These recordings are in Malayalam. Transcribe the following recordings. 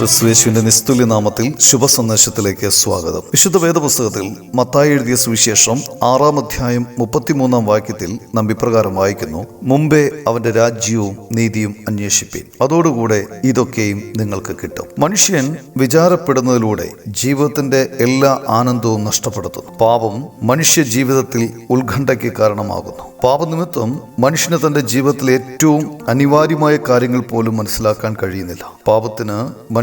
ക്രിസ്തുവേശുവിന്റെ നിസ്തുല്യ നാമത്തിൽ ശുഭ സന്ദേശത്തിലേക്ക് സ്വാഗതം. വിശുദ്ധ വേദപുസ്തകത്തിൽ മത്തായി എഴുതിയ സുവിശേഷം ആറാം അധ്യായം മുപ്പത്തിമൂന്നാം വാക്യത്തിൽ നാം വായിക്കുന്നു മുമ്പേ അവന്റെ രാജ്യവും നീതിയും അന്വേഷിപ്പിൻ. അതോടുകൂടെ ഇതൊക്കെയും നിങ്ങൾക്ക് കിട്ടും. മനുഷ്യൻ വിചാരപ്പെടുന്നതിലൂടെ ജീവിതത്തിന്റെ എല്ലാ ആനന്ദവും നഷ്ടപ്പെടുത്തുന്നു. പാപം മനുഷ്യ ജീവിതത്തിൽ ഉത്കണ്ഠയ്ക്ക് കാരണമാകുന്നു. പാപനിമിത്തം മനുഷ്യന് തന്റെ ജീവിതത്തിലെ ഏറ്റവും അനിവാര്യമായ കാര്യങ്ങൾ പോലും മനസ്സിലാക്കാൻ കഴിയുന്നില്ല. പാപത്തിന്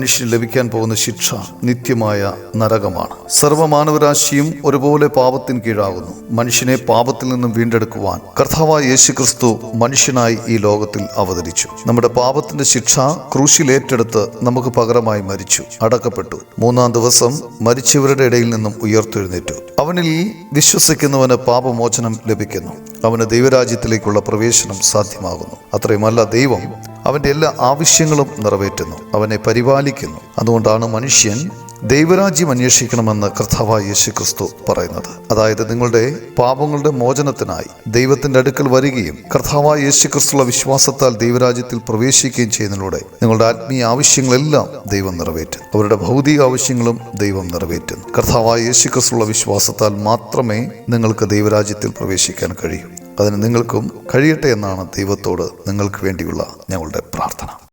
മനുഷ്യന് ലഭിക്കാൻ പോകുന്ന ശിക്ഷ നിത്യമായ നരകമാണ്. സർവമാനവരാശിയും ഒരുപോലെ പാപത്തിൻ കീഴാകുന്നു. മനുഷ്യനെ പാപത്തിൽ നിന്നും വീണ്ടെടുക്കുവാൻ കർത്താവായ യേശു ക്രിസ്തു മനുഷ്യനായി ഈ ലോകത്തിൽ അവതരിച്ചു. നമ്മുടെ പാപത്തിന്റെ ശിക്ഷ ക്രൂശിൽ ഏറ്റെടുത്ത് നമുക്ക് പകരമായി മരിച്ചു അടക്കപ്പെട്ടു. മൂന്നാം ദിവസം മരിച്ചവരുടെ ഇടയിൽ നിന്നും ഉയർത്തെഴുന്നേറ്റു. അവനിൽ വിശ്വസിക്കുന്നവന് പാപമോചനം ലഭിക്കുന്നു. അവന് ദൈവരാജ്യത്തിലേക്കുള്ള പ്രവേശനം സാധ്യമാകുന്നു. അത്രയുമല്ല ദൈവം അവന്റെ എല്ലാ ആവശ്യങ്ങളും നിറവേറ്റുന്നു അവനെ പരിപാലിക്കുന്നു. അതുകൊണ്ടാണ് മനുഷ്യൻ ദൈവരാജ്യം അന്വേഷിക്കണമെന്ന് കർത്താവായ യേശു ക്രിസ്തു പറയുന്നത്. അതായത് നിങ്ങളുടെ പാപങ്ങളുടെ മോചനത്തിനായി ദൈവത്തിന്റെ അടുക്കൽ വരികയും കർത്താവായ യേശു ക്രിസ്തുള്ള വിശ്വാസത്താൽ ദൈവരാജ്യത്തിൽ പ്രവേശിക്കുകയും ചെയ്യുന്നതിലൂടെ നിങ്ങളുടെ ആത്മീയ ആവശ്യങ്ങളെല്ലാം ദൈവം നിറവേറ്റും അവരുടെ ഭൗതിക ആവശ്യങ്ങളും ദൈവം നിറവേറ്റും കർത്താവായ യേശു ക്രിസ്തുള്ള വിശ്വാസത്താൽ മാത്രമേ നിങ്ങൾക്ക് ദൈവരാജ്യത്തിൽ പ്രവേശിക്കാൻ കഴിയൂ. അതിന് നിങ്ങൾക്കും കഴിയട്ടെ എന്നാണ് ദൈവത്തോട് നിങ്ങൾക്ക് വേണ്ടിയുള്ള ഞങ്ങളുടെ പ്രാർത്ഥന.